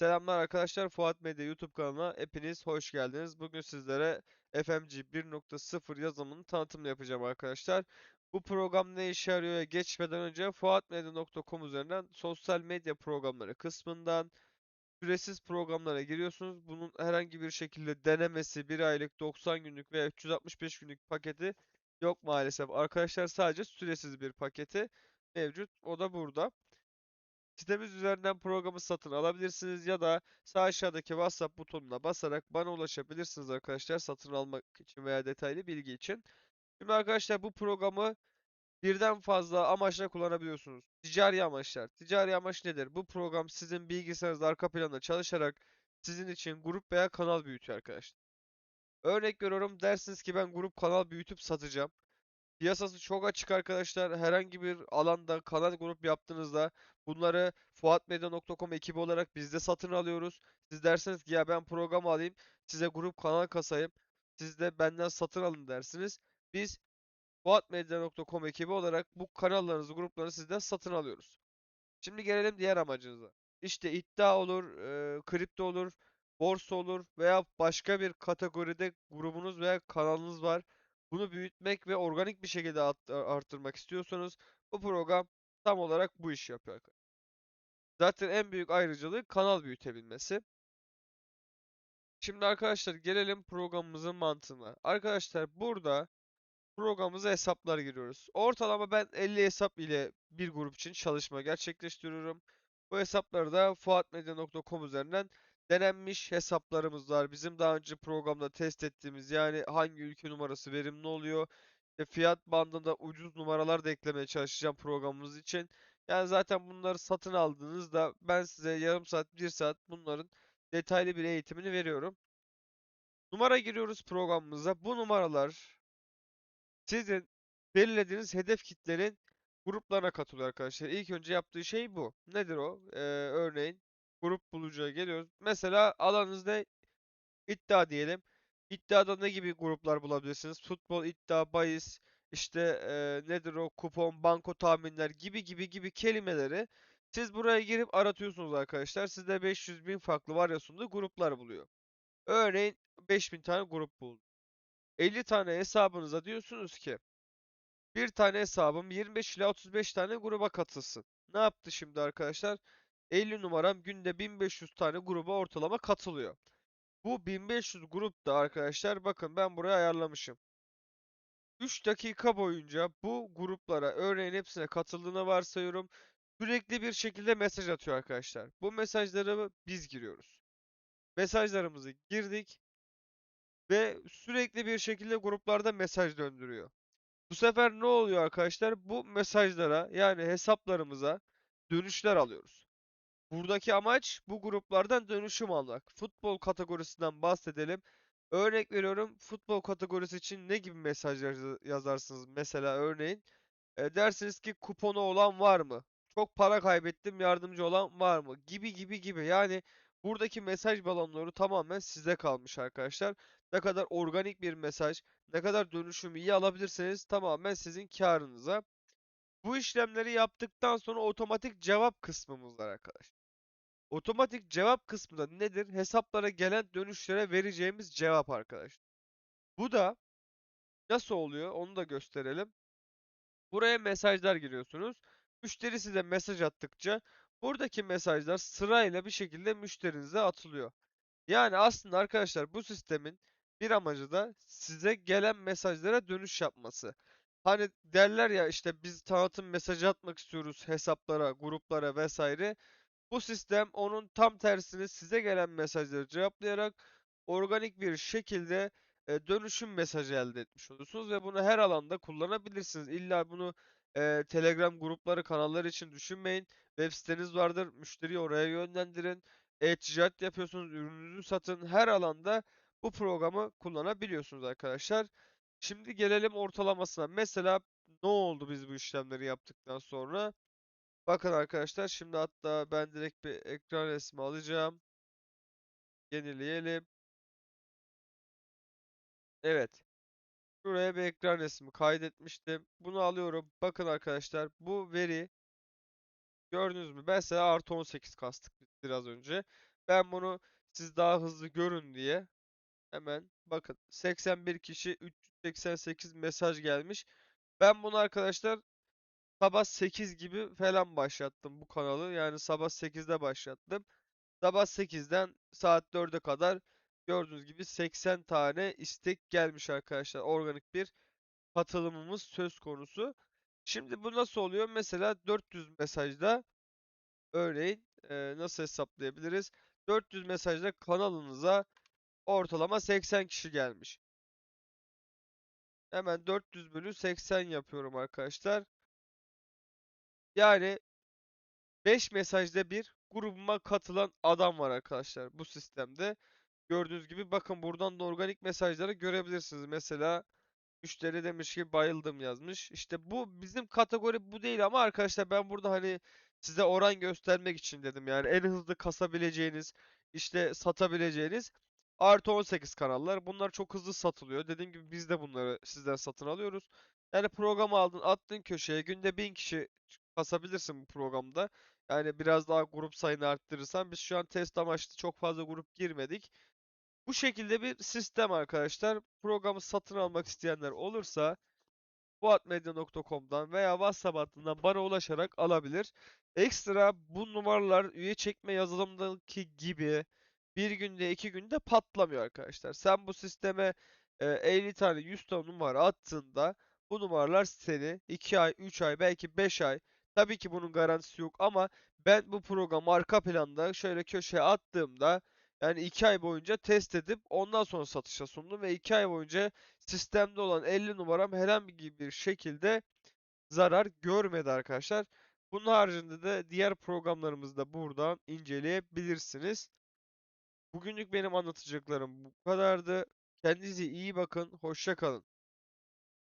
Selamlar arkadaşlar. Fuat Medya YouTube kanalına hepiniz hoş geldiniz. Bugün sizlere FMG 1.0 yazılımının tanıtımını yapacağım arkadaşlar. Bu program ne işe yarıyor geçmeden önce fuatmedya.com üzerinden sosyal medya programları kısmından süresiz programlara giriyorsunuz. Bunun herhangi bir şekilde denemesi 1 aylık 90 günlük veya 365 günlük paketi yok maalesef. Arkadaşlar sadece süresiz bir paketi mevcut. O da burada. Sitemiz üzerinden programı satın alabilirsiniz ya da sağ aşağıdaki WhatsApp butonuna basarak bana ulaşabilirsiniz arkadaşlar satın almak için veya detaylı bilgi için. Şimdi arkadaşlar bu programı birden fazla amaçla kullanabiliyorsunuz. Ticari amaçlar. Ticari amaç nedir? Bu program sizin bilgisayarınızda arka planda çalışarak sizin için grup veya kanal büyütüyor arkadaşlar. Örnek veriyorum dersiniz ki ben grup kanal büyütüp satacağım. Piyasası çok açık arkadaşlar. Herhangi bir alanda kanal grup yaptığınızda bunları fuatmedya.com ekibi olarak biz de satın alıyoruz. Siz dersiniz ki ya ben program alayım, size grup kanal kasayım. Siz de benden satın alın dersiniz. Biz fuatmedya.com ekibi olarak bu kanallarınızı, gruplarınızı sizden satın alıyoruz. Şimdi gelelim diğer amacınıza. İşte iddia olur, e, kripto olur, borsa olur veya başka bir kategoride grubunuz veya kanalınız var. Bunu büyütmek ve organik bir şekilde art- arttırmak istiyorsanız bu program tam olarak bu işi yapıyor arkadaşlar. Zaten en büyük ayrıcalığı kanal büyütebilmesi. Şimdi arkadaşlar gelelim programımızın mantığına. Arkadaşlar burada programımıza hesaplar giriyoruz. Ortalama ben 50 hesap ile bir grup için çalışma gerçekleştiriyorum. Bu hesapları da fuatmedya.com üzerinden denenmiş hesaplarımız var. Bizim daha önce programda test ettiğimiz yani hangi ülke numarası verimli oluyor. İşte fiyat bandında ucuz numaralar da eklemeye çalışacağım programımız için. Yani zaten bunları satın aldığınızda ben size yarım saat, bir saat bunların detaylı bir eğitimini veriyorum. Numara giriyoruz programımıza. Bu numaralar sizin belirlediğiniz hedef kitlenin gruplarına katılıyor arkadaşlar. İlk önce yaptığı şey bu. Nedir o? Ee, örneğin grup bulucuya geliyoruz. Mesela alanınızda iddia diyelim. İddiada ne gibi gruplar bulabilirsiniz? Futbol, iddia, bahis, işte e, nedir o? Kupon, banko tahminler gibi gibi gibi kelimeleri siz buraya girip aratıyorsunuz arkadaşlar. Sizde 500 bin farklı varyasyonda gruplar buluyor. Örneğin 5000 tane grup buldu. 50 tane hesabınıza diyorsunuz ki bir tane hesabım 25 ila 35 tane gruba katılsın. Ne yaptı şimdi arkadaşlar? 50 numaram günde 1500 tane gruba ortalama katılıyor. Bu 1500 grupta arkadaşlar bakın ben buraya ayarlamışım. 3 dakika boyunca bu gruplara örneğin hepsine katıldığını varsayıyorum. Sürekli bir şekilde mesaj atıyor arkadaşlar. Bu mesajları biz giriyoruz. Mesajlarımızı girdik ve sürekli bir şekilde gruplarda mesaj döndürüyor. Bu sefer ne oluyor arkadaşlar? Bu mesajlara yani hesaplarımıza dönüşler alıyoruz. Buradaki amaç bu gruplardan dönüşüm almak. Futbol kategorisinden bahsedelim. Örnek veriyorum futbol kategorisi için ne gibi mesajlar yazarsınız? Mesela örneğin e, dersiniz ki kuponu olan var mı? Çok para kaybettim yardımcı olan var mı? Gibi gibi gibi. Yani buradaki mesaj balonları tamamen size kalmış arkadaşlar. Ne kadar organik bir mesaj, ne kadar dönüşümü iyi alabilirseniz tamamen sizin karınıza. Bu işlemleri yaptıktan sonra otomatik cevap kısmımız var arkadaşlar. Otomatik cevap kısmında nedir? Hesaplara gelen dönüşlere vereceğimiz cevap arkadaşlar. Bu da nasıl oluyor? Onu da gösterelim. Buraya mesajlar giriyorsunuz. Müşteri size mesaj attıkça buradaki mesajlar sırayla bir şekilde müşterinize atılıyor. Yani aslında arkadaşlar bu sistemin bir amacı da size gelen mesajlara dönüş yapması. Hani derler ya işte biz tanıtım mesajı atmak istiyoruz hesaplara, gruplara vesaire. Bu sistem onun tam tersini size gelen mesajları cevaplayarak organik bir şekilde e, dönüşüm mesajı elde etmiş oluyorsunuz ve bunu her alanda kullanabilirsiniz. İlla bunu e, Telegram grupları, kanallar için düşünmeyin. Web siteniz vardır, müşteriyi oraya yönlendirin. E-ticaret yapıyorsunuz, ürününüzü satın. Her alanda bu programı kullanabiliyorsunuz arkadaşlar. Şimdi gelelim ortalamasına. Mesela ne oldu biz bu işlemleri yaptıktan sonra? Bakın arkadaşlar şimdi hatta ben direkt bir ekran resmi alacağım. Yenileyelim. Evet. Şuraya bir ekran resmi kaydetmiştim. Bunu alıyorum. Bakın arkadaşlar bu veri gördünüz mü? Mesela artı 18 kastık biraz önce. Ben bunu siz daha hızlı görün diye hemen bakın 81 kişi 388 mesaj gelmiş. Ben bunu arkadaşlar sabah 8 gibi falan başlattım bu kanalı. Yani sabah 8'de başlattım. Sabah 8'den saat 4'e kadar gördüğünüz gibi 80 tane istek gelmiş arkadaşlar. Organik bir katılımımız söz konusu. Şimdi bu nasıl oluyor? Mesela 400 mesajda örneğin e, nasıl hesaplayabiliriz? 400 mesajda kanalınıza ortalama 80 kişi gelmiş. Hemen 400 bölü 80 yapıyorum arkadaşlar. Yani 5 mesajda bir grubuma katılan adam var arkadaşlar bu sistemde. Gördüğünüz gibi bakın buradan da organik mesajları görebilirsiniz. Mesela müşteri demiş ki bayıldım yazmış. İşte bu bizim kategori bu değil ama arkadaşlar ben burada hani size oran göstermek için dedim. Yani en hızlı kasabileceğiniz, işte satabileceğiniz artı 18 kanallar. Bunlar çok hızlı satılıyor. Dediğim gibi biz de bunları sizden satın alıyoruz. Yani programı aldın, attın köşeye. Günde 1000 kişi kasabilirsin bu programda. Yani biraz daha grup sayını arttırırsan biz şu an test amaçlı çok fazla grup girmedik. Bu şekilde bir sistem arkadaşlar. Programı satın almak isteyenler olursa fuatmedya.com'dan veya WhatsApp hattından bana ulaşarak alabilir. Ekstra bu numaralar üye çekme yazılımındaki gibi bir günde iki günde patlamıyor arkadaşlar. Sen bu sisteme e, 50 tane 100 tane numara attığında bu numaralar seni 2 ay, 3 ay, belki 5 ay tabii ki bunun garantisi yok ama ben bu programı arka planda şöyle köşeye attığımda yani 2 ay boyunca test edip ondan sonra satışa sundum ve 2 ay boyunca sistemde olan 50 numaram herhangi bir şekilde zarar görmedi arkadaşlar. Bunun haricinde de diğer programlarımızı da buradan inceleyebilirsiniz. Bugünlük benim anlatacaklarım bu kadardı. Kendinize iyi bakın. Hoşça kalın.